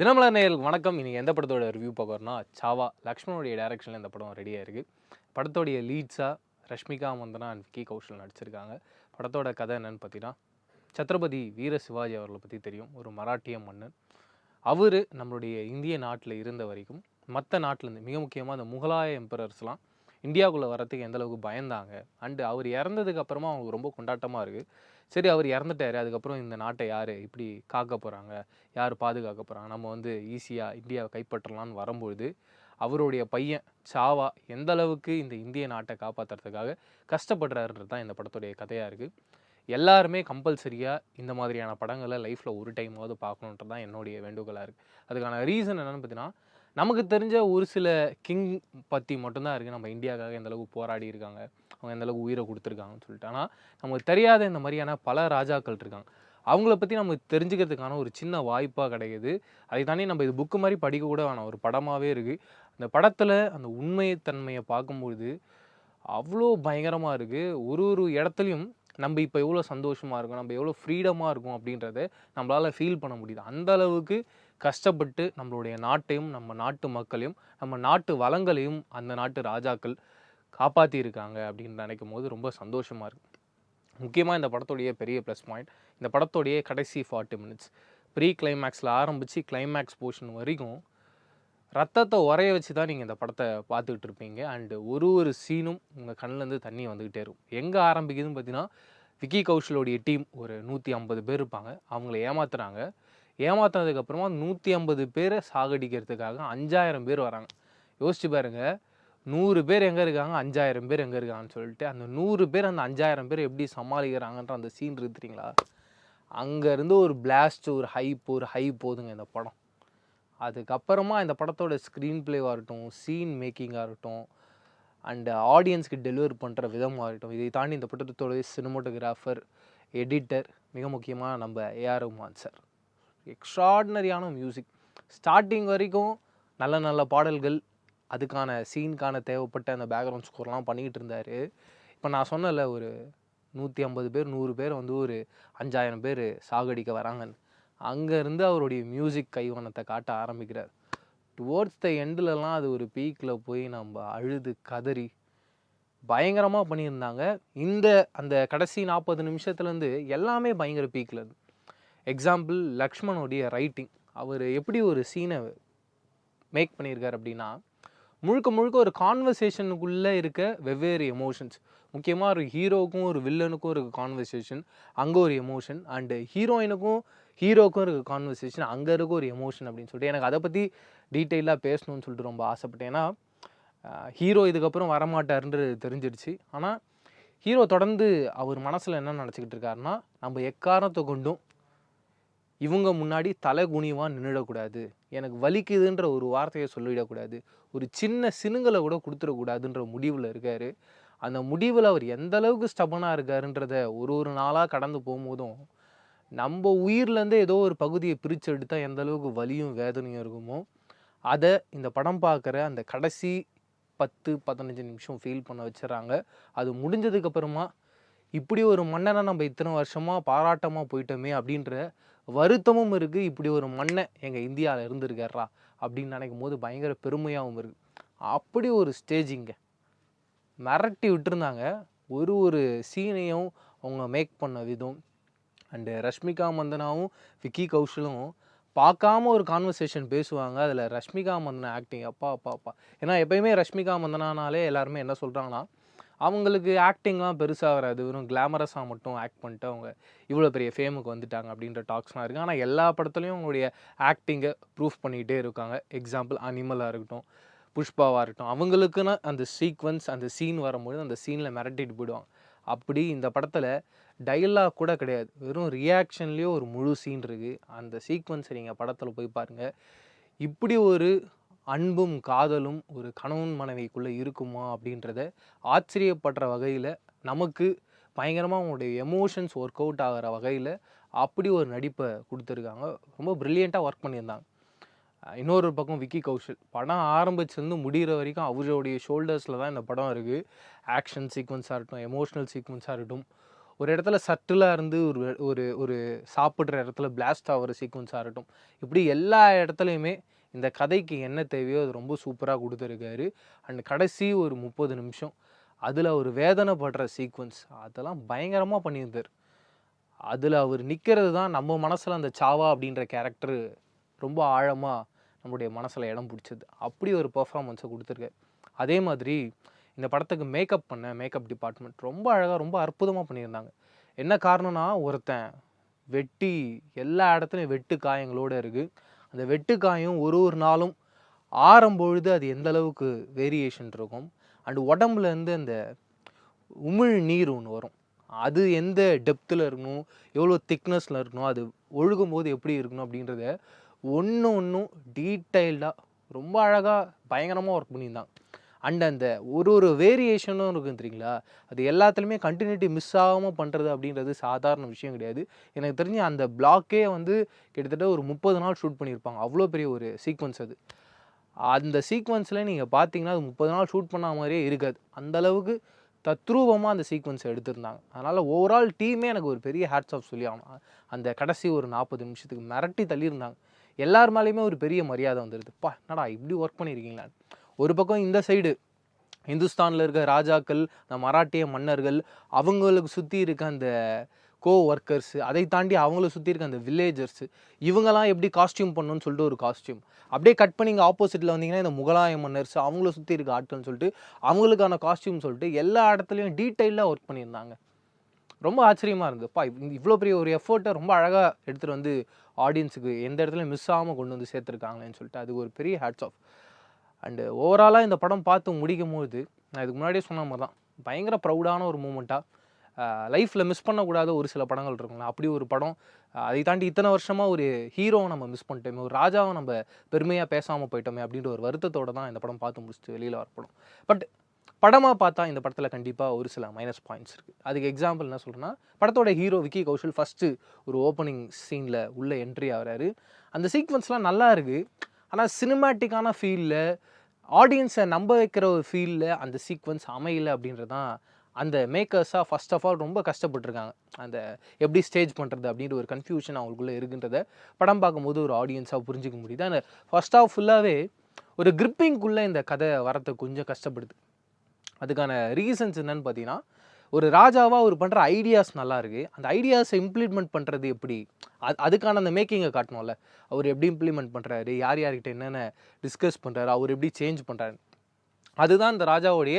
தினமலர் நேயர்களுக்கு வணக்கம். இன்றைக்கி எந்த படத்தோட ரிவ்யூ பார்க்கறோம்னா சாவா லக்ஷ்மணோடைய டைரக்ஷனில் இந்த படம் ரெடியாக இருக்குது படத்தோடைய லீட்ஸாக ரஷ்மிகா மந்தனா அண்ட் விக்கி கௌஷல் நடிச்சிருக்காங்க. படத்தோட கதை என்னன்னு பார்த்தீங்கன்னா சத்ரபதி வீர சிவாஜி அவர்களை பற்றி தெரியும். ஒரு மராட்டிய மன்னன். அவர் நம்மளுடைய இந்திய நாட்டில் இருந்த வரைக்கும் மற்ற நாட்டிலேருந்து மிக முக்கியமாக அந்த முகலாய எம்பரர்ஸ்லாம் இந்தியாவுக்குள்ளே வரத்துக்கு எந்த அளவுக்கு பயந்தாங்க. அண்டு அவர் இறந்ததுக்கு அப்புறமா அவங்களுக்கு ரொம்ப கொண்டாட்டமாக இருக்குது சரி அவர் இறந்துட்டார். அதுக்கப்புறம் இந்த நாட்டை யார்? இப்படி காக்க போகிறாங்க யார் பாதுகாக்க போகிறாங்க நம்ம வந்து ஈஸியாக இந்தியாவை கைப்பற்றலான்னு வரும்பொழுது அவருடைய பையன் சாவா எந்த அளவுக்கு இந்த இந்திய நாட்டை காப்பாற்றுறதுக்காக கஷ்டப்படுறாருன்றது தான் இந்த படத்துடைய கதையாக இருக்குது எல்லாருமே கம்பல்சரியாக இந்த மாதிரியான படங்களை லைஃப்பில் ஒரு டைமாவது பார்க்கணுன்றது தான் என்னுடைய வேண்டுகோளாக இருக்குது அதுக்கான ரீசன் என்னென்னு பார்த்தீங்கன்னா நமக்கு தெரிஞ்ச ஒரு சில கிங் பற்றி மட்டும்தான் இருக்குது நம்ம இந்தியாவுக்காக எந்த அளவுக்கு போராடி இருக்காங்க. அவங்க எந்த அளவுக்கு உயிரை கொடுத்துருக்காங்கன்னு சொல்லிட்டு. ஆனால் நமக்கு தெரியாத இந்த மாதிரியான பல ராஜாக்கள் இருக்காங்க. அவங்கள பற்றி நம்ம தெரிஞ்சுக்கிறதுக்கான ஒரு சின்ன வாய்ப்பாக கிடைக்குது. அதை தாண்டி நம்ம இது புக்கு மாதிரி படிக்க கூட வேணாம். ஒரு படமாகவே இருக்குது அந்த படத்தில் அந்த உண்மைத்தன்மையை பார்க்கும்பொழுது அவ்வளோ பயங்கரமாக இருக்குது ஒரு ஒரு இடத்துலையும் நம்ம இப்போ எவ்வளோ சந்தோஷமாக இருக்கும். நம்ம எவ்வளோ ஃப்ரீடமாக இருக்கும் அப்படின்றத நம்மளால் ஃபீல் பண்ண முடியுது. அந்த அளவுக்கு கஷ்டப்பட்டு நம்மளுடைய நாட்டையும் நம்ம நாட்டு மக்களையும் நம்ம நாட்டு வளங்களையும் அந்த நாட்டு ராஜாக்கள் காப்பாற்றியிருக்காங்க அப்படின்னு நினைக்கும் போது ரொம்ப சந்தோஷமாக இருக்குது முக்கியமாக இந்த படத்துடைய பெரிய ப்ளஸ் பாயிண்ட் இந்த படத்துடைய கடைசி ஃபார்ட்டி மினிட்ஸ் ப்ரீ கிளைமேக்ஸில் ஆரம்பித்து கிளைமேக்ஸ் போர்ஷன் வரைக்கும் ரத்தத்தை உரைய வச்சு தான் நீங்கள் இந்த படத்தை பார்த்துக்கிட்டு இருப்பீங்க. அண்டு ஒரு ஒரு சீனும் உங்கள் கண்ணிலேருந்து தண்ணி வந்துக்கிட்டே இருக்கும். எங்கே ஆரம்பிக்குதுன்னு பார்த்தீங்கன்னா விக்கி கௌஷலோடைய டீம் ஒரு நூற்றி ஐம்பது பேர் இருப்பாங்க. அவங்கள ஏமாத்துறாங்க. ஏமாத்தினதுக்கப்புறமா நூற்றி ஐம்பது பேரை சாகடிக்கிறதுக்காக அஞ்சாயிரம் பேர் வராங்க. யோசிச்சு பாருங்க. நூறு பேர் எங்கே இருக்காங்க? அஞ்சாயிரம் பேர் எங்கே இருக்காங்கன்னு சொல்லிட்டு அந்த நூறு பேர் அந்த அஞ்சாயிரம் பேர் எப்படி சமாளிக்கிறாங்கன்ற அந்த சீன் இருக்குறீங்களா அங்கேருந்து ஒரு பிளாஸ்ட் ஒரு ஹைப் ஒரு ஹை போதுங்க இந்த படம். அதுக்கப்புறமா இந்த படத்தோட ஸ்க்ரீன் பிளேவாக இருக்கட்டும் சீன் மேக்கிங்காக இருக்கட்டும் அண்டு ஆடியன்ஸ்க்கு டெலிவர் பண்ணுற விதமாக இருக்கட்டும் இதை தாண்டி இந்த படத்தோடைய சினிமோட்டோகிராஃபர் எடிட்டர் மிக முக்கியமாக நம்ம ஏஆர் ரஹ்மான் சார் எக்ஸ்ட்ராடினரியான மியூசிக் ஸ்டார்டிங் வரைக்கும் நல்ல நல்ல பாடல்கள் அதுக்கான சீனுக்கான தேவைப்பட்ட அந்த பேக்ரவுண்ட் ஸ்கோர்லாம் பண்ணிக்கிட்டு இருந்தார். இப்போ நான் சொன்னல ஒரு நூற்றி ஐம்பது பேர் நூறு பேர் வந்து ஒரு அஞ்சாயிரம் பேர் சாகடிக்க வராங்கன்னு. அங்கேருந்து அவருடைய மியூசிக் கைவனத்தை காட்ட ஆரம்பிக்கிறார். டுவோர்ட்ஸ் த எண்டுலலாம் அது ஒரு பீக்கில் போய் நம்ம அழுது கதறி பயங்கரமாக பண்ணியிருந்தாங்க. இந்த அந்த கடைசி நாற்பது நிமிஷத்துலேருந்து எல்லாமே பயங்கர பீக்கில் இருந்து. எக்ஸாம்பிள் லக்ஷ்மணோடைய ரைட்டிங் அவர் எப்படி ஒரு சீனை மேக் பண்ணியிருக்கார் அப்படின்னா முழுக்க முழுக்க ஒரு கான்வர்சேஷனுக்குள்ளே இருக்க வெவ்வேறு எமோஷன்ஸ் முக்கியமாக ஒரு ஹீரோவுக்கும் ஒரு வில்லனுக்கும் ஒரு கான்வர்சேஷன் அங்கே ஒரு எமோஷன் அண்டு ஹீரோயினுக்கும் ஹீரோக்கும் இருக்க கான்வர்சேஷன் அங்கே இருக்க ஒரு எமோஷன் அப்படின்னு சொல்லிட்டு. எனக்கு அதை பற்றி டீட்டெயிலாக பேசணும்னு சொல்லிட்டு ரொம்ப ஆசைப்பட்டேன். ஏன்னா ஹீரோ இதுக்கப்புறம் வரமாட்டாருன்றது தெரிஞ்சிடுச்சு. ஆனால் ஹீரோ தொடர்ந்து அவர் மனசில் என்ன நினச்சிக்கிட்டு இருக்காருன்னா நம்ம எக்காரணத்தை கொண்டும் இவங்க முன்னாடி தலை குனிவாக நின்றுடக்கூடாது எனக்கு வலிக்குதுன்ற ஒரு வார்த்தையை சொல்லிடக்கூடாது. ஒரு சின்ன சினுங்களை கூட கொடுத்துடக்கூடாதுன்ற முடிவில் இருக்கார். அந்த முடிவில் அவர் எந்த அளவுக்கு ஸ்டபனாக இருக்காருன்றத ஒரு ஒரு நாளாக கடந்து போகும்போதும் நம்ம உயிர்லேருந்தே ஏதோ ஒரு பகுதியை பிரித்து எடுத்தால் எந்த அளவுக்கு வலியும் வேதனையும் இருக்குமோ அதை இந்த படம் பார்க்குற அந்த கடைசி பத்து பதினஞ்சு நிமிஷம் ஃபீல் பண்ண வச்சிடறாங்க. அது முடிஞ்சதுக்கப்புறமா இப்படி ஒரு மன்னனை நம்ம இத்தனை வருஷமாக பாராட்டமாக போயிட்டோமே அப்படின்ற வருத்தமும் இருக்குது இப்படி ஒரு மண்ணை எங்கள் இந்தியாவில் இருந்திருக்காரா அப்படின்னு நினைக்கும் போது பயங்கர பெருமையாகவும் இருக்குது அப்படி ஒரு ஸ்டேஜிங்க மிரட்டி விட்டுருந்தாங்க. ஒரு ஒரு சீனையும் அவங்க மேக் பண்ண விதம். அண்டு ரஷ்மிகா மந்தனாவும் விக்கி கௌஷலும் பார்க்காம ஒரு கான்வர்சேஷன் பேசுவாங்க. அதில் ரஷ்மிகா மந்தனா ஆக்டிங் அப்பா அப்பா அப்பா. ஏன்னா எப்பயுமே ரஷ்மிகா மந்தனானாலே எல்லாருமே என்ன சொல்கிறாங்கன்னா அவங்களுக்கு ஆக்டிங்லாம் பெருசாக வராது. வெறும் கிளாமரஸாக மட்டும் ஆக்ட் பண்ணிட்டு அவங்க இவ்வளோ பெரிய ஃபேமுக்கு வந்துட்டாங்க அப்படின்ற டாக்ஸ்லாம் இருக்குது ஆனால் எல்லா படத்துலையும் அவங்களுடைய ஆக்டிங்கை ப்ரூஃப் பண்ணிகிட்டே இருக்காங்க. எக்ஸாம்பிள் அனிமலாக இருக்கட்டும் புஷ்பாவாக இருக்கட்டும் அவங்களுக்குன்னு அந்த சீக்வன்ஸ் அந்த சீன் வரும்போது அந்த சீனில் மிரட்டிட்டு போயிடுவாங்க. அப்படி இந்த படத்தில் டைலாக் கூட கிடையாது. வெறும் ரியாக்ஷன்லேயே ஒரு முழு சீன் இருக்குது அந்த சீக்வன்ஸை நீங்கள் படத்தில் போய் பாருங்கள் இப்படி ஒரு அன்பும் காதலும் ஒரு கணவன் மனைவிக்குள்ளே இருக்குமா அப்படின்றத ஆச்சரியப்படுற வகையில் நமக்கு பயங்கரமாக அவங்களுடைய எமோஷன்ஸ் ஒர்க் அவுட் ஆகிற வகையில் அப்படி ஒரு நடிப்பை கொடுத்துருக்காங்க. ரொம்ப ப்ரில்லியண்ட்டாக ஒர்க் பண்ணியிருந்தாங்க. இன்னொரு பக்கம் விக்கி கௌஷல். படம் ஆரம்பிச்சிருந்து முடிகிற வரைக்கும் அவருடைய ஷோல்டர்ஸில் தான் இந்த படம் இருக்குது ஆக்ஷன் சீக்வன்ஸாக இருக்கட்டும் எமோஷ்னல் சீக்வன்ஸாக இருக்கட்டும். ஒரு இடத்துல சட்டிலாக இருந்து ஒரு ஒரு ஒரு சாப்பிட்ற இடத்துல பிளாஸ்ட் ஆகிற சீக்வன்ஸாக இருக்கட்டும். இப்படி எல்லா இடத்துலையுமே இந்த கதைக்கு என்ன தேவையோ அது ரொம்ப சூப்பராக கொடுத்துருக்காரு. அண்ட் கடைசி ஒரு முப்பது நிமிஷம் அதில் அவர் வேதனைப்படுற சீக்வன்ஸ் அதெல்லாம் பயங்கரமாக பண்ணியிருந்தார். அதில் அவர் நிற்கிறது தான் நம்ம மனசில் அந்த சாவா அப்படின்ற கேரக்டர் ரொம்ப ஆழமாக நம்முடைய மனசில் இடம் பிடிச்சது. அப்படி ஒரு பர்ஃபார்மன்ஸை கொடுத்துருக்காரு. அதே மாதிரி இந்த படத்துக்கு மேக்கப் பண்ண மேக்கப் டிபார்ட்மெண்ட் ரொம்ப அழகாக ரொம்ப அற்புதமாக பண்ணியிருந்தாங்க. என்ன காரணம்னா ஒருத்தன் வெட்டி எல்லா இடத்துலையும் வெட்டு காயங்களோடு இருக்குது அந்த வெட்டுக்காயும் ஒரு ஒரு நாளும் ஆறும்பொழுது அது எந்த அளவுக்கு வேரியேஷன் இருக்கும்? அண்ட் உடம்புலேருந்து அந்த உமிழ் நீர் ஒன்று வரும். அது எந்த டெப்த்தில் இருக்கணும்? எவ்வளோ திக்னஸில் இருக்கணும்? அது ஒழுகும் போது எப்படி இருக்கணும் அப்படின்றத ஒன்று ஒன்றும் டீட்டெயில்டாக ரொம்ப அழகாக பயங்கரமாக ஒர்க் பண்ணியிருந்தாங்க அண்ட் அந்த ஒரு ஒரு வேரியேஷனும் இருக்கும் தெரியுங்களா? அது எல்லாத்துலேயுமே கண்டினியூட்டி மிஸ் ஆகாமல் பண்ணுறது அப்படின்றது சாதாரண விஷயம் கிடையாது. எனக்கு தெரிஞ்சு அந்த பிளாக்கே வந்து கிட்டத்தட்ட ஒரு முப்பது நாள் ஷூட் பண்ணியிருப்பாங்க. அவ்வளோ பெரிய ஒரு சீக்வன்ஸ் அது. அந்த சீக்வன்ஸில் நீங்கள் பார்த்தீங்கன்னா அது முப்பது நாள் ஷூட் பண்ண மாதிரியே இருக்காது. அந்தளவுக்கு தத்ரூபமாக அந்த சீக்வன்ஸை எடுத்திருந்தாங்க. அதனால் ஓவரால் டீமே எனக்கு ஒரு பெரிய ஹேட்ஸ் ஆஃப் சொல்லி ஆகணும். அந்த கடைசி ஒரு நாற்பது நிமிஷத்துக்கு மிரட்டி தள்ளியிருந்தாங்க. எல்லார் மேலேயுமே ஒரு பெரிய மரியாதை வந்துடுதுப்பா என்னடா இப்படி ஒர்க் பண்ணியிருக்கீங்களா? ஒரு பக்கம் இந்த சைடு இந்துஸ்தானில் இருக்க ராஜாக்கள் இந்த மராட்டிய மன்னர்கள் அவங்களுக்கு சுற்றி இருக்க அந்த கோ ஒர்க்கர்ஸ் அதை தாண்டி அவங்கள சுற்றி இருக்க அந்த வில்லேஜர்ஸ் இவங்கெல்லாம் எப்படி காஸ்டியூம் பண்ணணும்னு சொல்லிட்டு ஒரு காஸ்டியூம் அப்படியே கட் பண்ணி இங்கே ஆப்போசிட்டில் வந்தீங்கன்னா இந்த முகலாய மன்னர்ஸ் அவங்கள சுற்றி இருக்க ஆட்கள்னு சொல்லிட்டு அவங்களுக்கான காஸ்டியூம் சொல்லிட்டு எல்லா இடத்துலையும் டீட்டெயிலாக ஒர்க் பண்ணியிருந்தாங்க. ரொம்ப ஆச்சரியமாக இருந்ததுப்பா இவ்வளோ பெரிய ஒரு எஃபர்ட்டை ரொம்ப அழகாக எடுத்துகிட்டு வந்து ஆடியன்ஸுக்கு எந்த இடத்துல மிஸ் ஆகாமல் கொண்டு வந்து சேர்த்துருக்காங்களேன்னு சொல்லிட்டு அது ஒரு பெரிய ஹேட்ஸ் ஆஃப் அண்டு ஓவராலாக இந்த படம் பார்த்து முடிக்கும் போது நான் இதுக்கு முன்னாடியே சொன்ன மாதிரி தான் பயங்கர ப்ரௌடான ஒரு மூமெண்ட்டாக லைஃப்பில் மிஸ் பண்ணக்கூடாத ஒரு சில படங்கள் இருக்குங்களா அப்படி ஒரு படம் அதை தாண்டி இத்தனை வருஷமாக ஒரு ஹீரோவை நம்ம மிஸ் பண்ணிட்டோமே ஒரு ராஜாவை நம்ம பெருமையாக பேசாமல் போயிட்டோமே அப்படின்ற ஒரு வருத்தத்தோட தான் இந்த படம் பார்த்து முடிச்சுட்டு வெளியில் வர படம். பட் படமாக பார்த்தா இந்த படத்தில் கண்டிப்பாக ஒரு சில மைனஸ் பாயிண்ட்ஸ் இருக்குது அதுக்கு எக்ஸாம்பிள் என்ன சொல்கிறேன்னா படத்தோட ஹீரோ விக்கி கௌஷல் ஃபஸ்ட்டு ஒரு ஓப்பனிங் சீனில் உள்ள என்ட்ரி ஆகிறாரு. அந்த சீக்வன்ஸ்லாம் நல்லா இருக்குது ஆனால் சினிமேட்டிக்கான ஃபீலில் ஆடியன்ஸை நம்ப வைக்கிற ஒரு ஃபீலில் அந்த சீக்வன்ஸ் அமையலை அப்படின்றது தான் அந்த மேக்கர்ஸாக ஃபர்ஸ்ட் ஆஃப் ஆல் ரொம்ப கஷ்டப்பட்டிருக்காங்க. அந்த எப்படி ஸ்டேஜ் பண்ணுறது அப்படின்ற ஒரு கன்ஃபியூஷன் அவங்களுக்குள்ளே இருக்குன்றத படம் பார்க்கும்போது ஒரு ஆடியன்ஸாக புரிஞ்சிக்க முடியுது. அந்த ஃபர்ஸ்ட் ஆஃப் ஃபுல்லாகவே ஒரு கிரிப்பிங்குள்ளே இந்த கதை வரத்தை கொஞ்சம் கஷ்டப்படுது. அதுக்கான ரீசன்ஸ் என்னன்னு பார்த்தீங்கன்னா ஒரு ராஜாவாக அவர் பண்ணுற ஐடியாஸ் நல்லாயிருக்கு அந்த ஐடியாஸை இம்ப்ளிமெண்ட் பண்ணுறது எப்படி? அது அதுக்கான அந்த மேக்கிங்கை காட்டணும்ல. அவர் எப்படி இம்ப்ளிமெண்ட் பண்ணுறாரு யார் யார்கிட்ட என்னென்ன டிஸ்கஸ் பண்ணுறாரு அவர் எப்படி சேஞ்ச் பண்ணுறாரு அதுதான் அந்த ராஜாவுடைய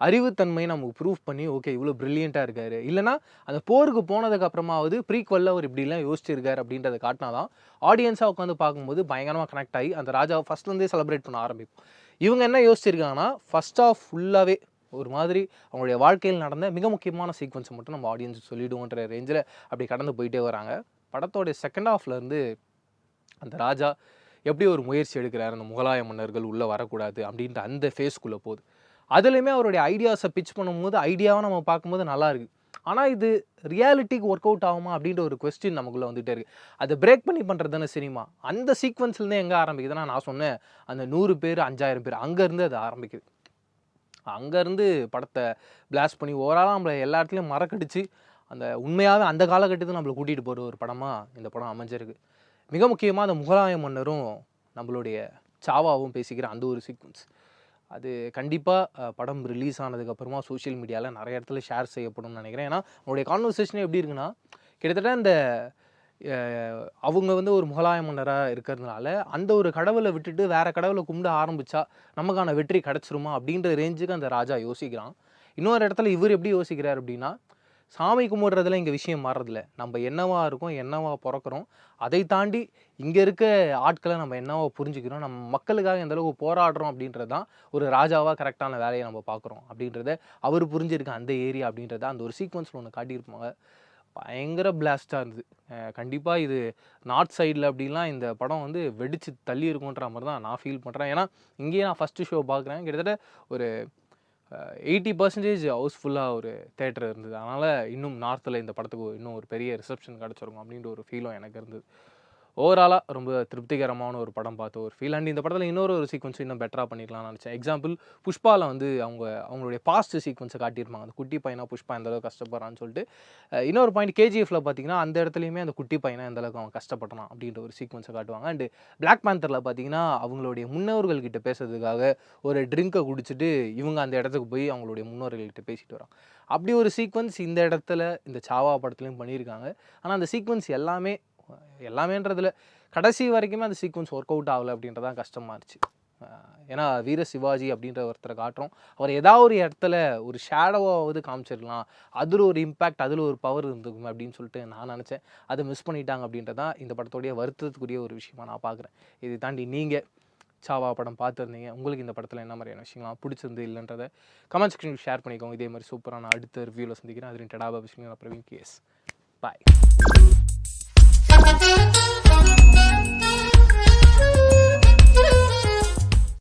அறிவுத்தன்மையை நமக்கு ப்ரூவ் பண்ணி ஓகே இவ்வளோ ப்ரில்லியண்ட்டாக இருக்காரு. இல்லைனா அந்த போருக்கு போனதுக்கு அப்புறமாவது ப்ரீக்வல்ல அவர் இப்படிலாம் யோசிச்சிருக்காரு அப்படின்றத காட்டினா தான் ஆடியன்ஸாக உட்காந்து பார்க்கும்போது பயங்கரமாக கனெக்ட் ஆகி அந்த ராஜாவை ஃபஸ்ட்லேருந்தே செலிப்ரேட் பண்ண ஆரம்பிப்போம். இவங்க என்ன யோசிச்சிருக்காங்கன்னா ஃபர்ஸ்ட் ஆஃப் ஃபுல்லாகவே ஒரு மாதிரி அவங்களுடைய வாழ்க்கையில் நடந்த மிக முக்கியமான சீக்வன்ஸை மட்டும் நம்ம ஆடியன்ஸ் சொல்லிவிடுவோன்ற ரேஞ்சில் அப்படி கடந்து போயிட்டே வராங்க. படத்தோடைய செகண்ட் ஹாஃப்லேருந்து அந்த ராஜா எப்படி ஒரு முயற்சி எடுக்கிறார்? அந்த முகலாய மன்னர்கள் உள்ளே வரக்கூடாது அப்படின்ற அந்த ஃபேஸ்க்குள்ளே போகுது. அதுலேயுமே அவருடைய ஐடியாஸை பிச் பண்ணும்போது ஐடியாவை நம்ம பார்க்கும்போது நல்லாயிருக்கு ஆனால் இது ரியாலிட்டிக்கு ஒர்க் அவுட் ஆகுமா அப்படின்ற ஒரு கொஸ்டின் நமக்குள்ளே வந்துகிட்டே இருக்குது அதை பிரேக் பண்ணி பண்ணுறது தானே சினிமா அந்த சீக்வன்ஸ்லேருந்து எங்கே ஆரம்பிக்குதுன்னா நான் சொன்னேன் அந்த நூறு பேர் அஞ்சாயிரம் பேர் அங்கேருந்து அது ஆரம்பிக்குது. அங்கேருந்து படத்தை பிளாஸ்ட் பண்ணி ஓவராலாக நம்மளை எல்லா இடத்துலையும் மறக்கடிச்சு அந்த உண்மையாகவே அந்த காலகட்டத்தில் நம்மளை கூட்டிகிட்டு போகிற ஒரு படமாக இந்த படம் அமைஞ்சிருக்கு. மிக முக்கியமாக அந்த முகலாய மன்னரும் நம்மளுடைய சாவாவும் பேசிக்கிற அந்த ஒரு சீக்வன்ஸ் அது கண்டிப்பாக படம் ரிலீஸ் ஆனதுக்கப்புறமா சோஷியல் மீடியாவில் நிறைய இடத்துல ஷேர் செய்யப்படும்னு நினைக்கிறேன். ஏன்னா அவனுடைய கான்வர்சேஷனே எப்படி இருக்குன்னா கிட்டத்தட்ட இந்த அவங்க வந்து ஒரு முகலாய மன்னராக இருக்கிறதுனால அந்த ஒரு கடவுளை விட்டுட்டு வேற கடவுளை கும்பிட ஆரம்பிச்சா நமக்கான வெற்றி கிடச்சிருமா அப்படின்ற ரேஞ்சுக்கு அந்த ராஜா யோசிக்கிறான். இன்னொரு இடத்துல இவர் எப்படி யோசிக்கிறார் அப்படின்னா சாமி கும்பிட்றதுல இங்கே விஷயம் மாறுறதில்ல. நம்ம என்னவா இருக்கோம் என்னவா பிறக்கிறோம் அதை தாண்டி இங்கே இருக்க ஆட்களை நம்ம என்னவா புரிஞ்சுக்கிறோம் நம்ம மக்களுக்காக எந்த அளவுக்கு போராடுறோம் அப்படின்றது தான் ஒரு ராஜாவாக கரெக்டான வேலையை நம்ம பார்க்குறோம் அப்படின்றத அவர் புரிஞ்சிருக்க அந்த ஏரியா அப்படின்றத அந்த ஒரு சீக்வன்ஸில் ஒன்று காட்டியிருப்பாங்க. பயங்கர பிளாஸ்டாக இருந்தது. கண்டிப்பாக இது நார்த் சைடில் அப்படிலாம் இந்த படம் வந்து வெடித்து தள்ளி இருக்குன்ற மாதிரி தான் நான் ஃபீல் பண்ணுறேன் ஏன்னா இங்கேயே நான் ஃபஸ்ட்டு ஷோ பார்க்குறேன். கிட்டத்தட்ட ஒரு எயிட்டி பர்சன்டேஜ் ஹவுஸ்ஃபுல்லாக ஒரு தேட்டர் இருந்தது. அதனால் இன்னும் நார்த்தில் இந்த படத்துக்கு இன்னும் ஒரு பெரிய ரிசப்ஷன் கிடச்சிருக்கும் அப்படின்ற ஒரு ஃபீலும் எனக்கு இருந்தது. ஓவராலாக ரொம்ப திருப்திகரமான ஒரு படம் பார்த்த ஒரு ஃபீல் அண்ட் இந்த படத்தில் இன்னொரு ஒரு சீக்வன்ஸ் இன்னும் பெட்டராக பண்ணிக்கலாம்னு நினச்சேன். எக்ஸாம்பிள் புஷ்பாவில் வந்து அவங்க அவங்களுடைய பாஸ்ட் சீக்வன்ஸை காட்டியிருப்பாங்க. அந்த குட்டி பையனாக புஷ்பா எந்தளவுக்கு கஷ்டப்படுறான்னு சொல்லிட்டு. இன்னொரு பாயிண்ட் கேஜிஎஃப்ல பார்த்தீங்கன்னா அந்த இடத்துலையுமே அந்த குட்டி பையனை எந்தளவுக்கு அவன் கஷ்டப்படலாம் அப்படின்ற ஒரு சீக்வன்ஸை காட்டுவாங்க. அண்டு பிளாக் பேந்தரில் பார்த்தீங்கன்னா அவங்களுடைய முன்னோர்கள் கிட்ட பேசுறதுக்காக ஒரு ட்ரிங்கை குடிச்சிட்டு இவங்க அந்த இடத்துக்கு போய் அவங்களுடைய முன்னோர்கள்கிட்ட பேசிட்டு வராங்க. அப்படி ஒரு சீக்வன்ஸ் இந்த இடத்துல இந்த சாவா படத்துலையும் பண்ணியிருக்காங்க. ஆனால் அந்த சீக்வன்ஸ் எல்லாமே எல்லாமேன்றதில் கடைசி வரைக்குமே அந்த சீக்வன்ஸ் ஒர்க் அவுட் ஆகலை அப்படின்றதான் கஷ்டமாக இருந்துச்சு. ஏன்னா வீர சிவாஜி அப்படின்ற ஒருத்தரை காட்டுறோம். அவர் ஏதாவது ஒரு இடத்துல ஒரு ஷேடோவாவது காமிச்சிடலாம். அதில் ஒரு இம்பேக்ட் அதில் ஒரு பவர் இருந்துக்கும் அப்படின்னு சொல்லிட்டு நான் நினச்சேன். அதை மிஸ் பண்ணிட்டாங்க அப்படின்றதான் இந்த படத்தோடைய வருத்தத்துக்குரிய ஒரு விஷயமா நான் பார்க்குறேன். இதை தாண்டி நீங்கள் சாவா படம் பார்த்துருந்தீங்க. உங்களுக்கு இந்த படத்தில் என்ன மாதிரியான விஷயங்கள்லாம் பிடிச்சிருந்து இல்லைன்றதை கமெண்ட் செக்ஷனில் ஷேர் பண்ணிக்கோங்க. இதே மாதிரி சூப்பரான அடுத்த ரிவ்யூவில் சந்திக்கிறேன். அது டடாபா விஷயம் அப்புறம் கேஸ் பாய் Thank you.